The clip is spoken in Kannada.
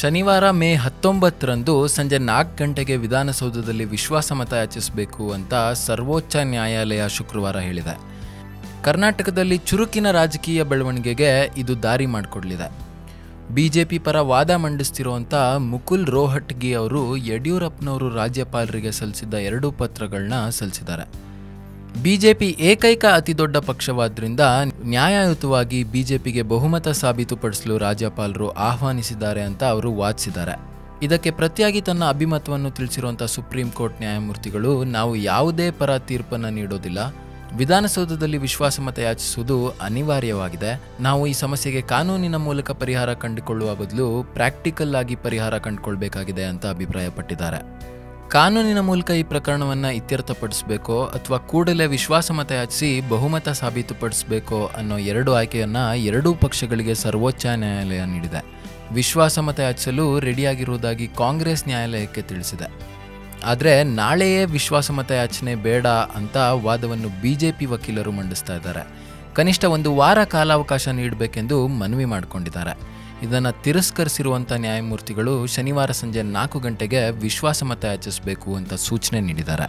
ಶನಿವಾರ ಮೇ ಹತ್ತೊಂಬತ್ತರಂದು ಸಂಜೆ ನಾಲ್ಕು ಗಂಟೆಗೆ ವಿಧಾನಸೌಧದಲ್ಲಿ ವಿಶ್ವಾಸಮತ ಯಾಚಿಸಬೇಕು ಅಂತ ಸರ್ವೋಚ್ಚ ನ್ಯಾಯಾಲಯ ಶುಕ್ರವಾರ ಹೇಳಿದೆ. ಕರ್ನಾಟಕದಲ್ಲಿ ಚುರುಕಿನ ರಾಜಕೀಯ ಬೆಳವಣಿಗೆಗೆ ಇದು ದಾರಿ ಮಾಡಿಕೊಡ್ಲಿದೆ. ಬಿಜೆಪಿ ಪರ ವಾದ ಮಂಡಿಸ್ತಿರುವಂಥ ಮುಕುಲ್ ರೋಹಟ್ಗಿ ಅವರು ಯಡಿಯೂರಪ್ಪನವರು ರಾಜ್ಯಪಾಲರಿಗೆ ಸಲ್ಲಿಸಿದ್ದ ಎರಡೂ ಪತ್ರಗಳನ್ನ ಸಲ್ಲಿಸಿದ್ದಾರೆ. ಬಿಜೆಪಿ ಏಕೈಕ ಅತಿದೊಡ್ಡ ಪಕ್ಷವಾದ್ರಿಂದ ನ್ಯಾಯಯುತವಾಗಿ ಬಿಜೆಪಿಗೆ ಬಹುಮತ ಸಾಬೀತುಪಡಿಸಲು ರಾಜ್ಯಪಾಲರು ಆಹ್ವಾನಿಸಿದ್ದಾರೆ ಅಂತ ಅವರು ವಾದಿಸಿದ್ದಾರೆ. ಇದಕ್ಕೆ ಪ್ರತಿಯಾಗಿ ತನ್ನ ಅಭಿಮತವನ್ನು ತಿಳಿಸಿರುವಂಥ ಸುಪ್ರೀಂ ಕೋರ್ಟ್ ನ್ಯಾಯಮೂರ್ತಿಗಳು, ನಾವು ಯಾವುದೇ ಪರ ತೀರ್ಪನ್ನು ನೀಡೋದಿಲ್ಲ. ವಿಧಾನಸೌಧದಲ್ಲಿ ವಿಶ್ವಾಸಮತ ಯಾಚಿಸುವುದು ಅನಿವಾರ್ಯವಾಗಿದೆ. ನಾವು ಈ ಸಮಸ್ಯೆಗೆ ಕಾನೂನಿನ ಮೂಲಕ ಪರಿಹಾರ ಕಂಡುಕೊಳ್ಳುವ ಬದಲು ಪ್ರಾಕ್ಟಿಕಲ್ ಆಗಿ ಪರಿಹಾರ ಕಂಡುಕೊಳ್ಬೇಕಾಗಿದೆ ಅಂತ ಅಭಿಪ್ರಾಯಪಟ್ಟಿದ್ದಾರೆ. ಕಾನೂನಿನ ಮೂಲಕ ಈ ಪ್ರಕರಣವನ್ನು ಇತ್ಯರ್ಥಪಡಿಸಬೇಕೋ ಅಥವಾ ಕೂಡಲೇ ವಿಶ್ವಾಸಮತ ಯಾಚಿಸಿ ಬಹುಮತ ಸಾಬೀತುಪಡಿಸಬೇಕೋ ಅನ್ನೋ ಎರಡು ಆಯ್ಕೆಯನ್ನು ಎರಡೂ ಪಕ್ಷಗಳಿಗೆ ಸರ್ವೋಚ್ಚ ನ್ಯಾಯಾಲಯ ನೀಡಿದೆ. ವಿಶ್ವಾಸಮತ ಯಾಚಿಸಲು ರೆಡಿಯಾಗಿರುವುದಾಗಿ ಕಾಂಗ್ರೆಸ್ ನ್ಯಾಯಾಲಯಕ್ಕೆ ತಿಳಿಸಿದೆ. ಆದರೆ ನಾಳೆಯೇ ವಿಶ್ವಾಸಮತ ಯಾಚನೆ ಬೇಡ ಅಂತ ವಾದವನ್ನು ಬಿಜೆಪಿ ವಕೀಲರು ಮಂಡಿಸ್ತಾ ಇದ್ದಾರೆ. ಕನಿಷ್ಠ ಒಂದು ವಾರ ಕಾಲಾವಕಾಶ ನೀಡಬೇಕೆಂದು ಮನವಿ ಮಾಡಿಕೊಂಡಿದ್ದಾರೆ. ಇದನ್ನು ತಿರಸ್ಕರಿಸಿರುವಂಥ ನ್ಯಾಯಮೂರ್ತಿಗಳು ಶನಿವಾರ ಸಂಜೆ ನಾಲ್ಕು ಗಂಟೆಗೆ ವಿಶ್ವಾಸಮತ ಯಾಚಿಸಬೇಕು ಅಂತ ಸೂಚನೆ ನೀಡಿದ್ದಾರೆ.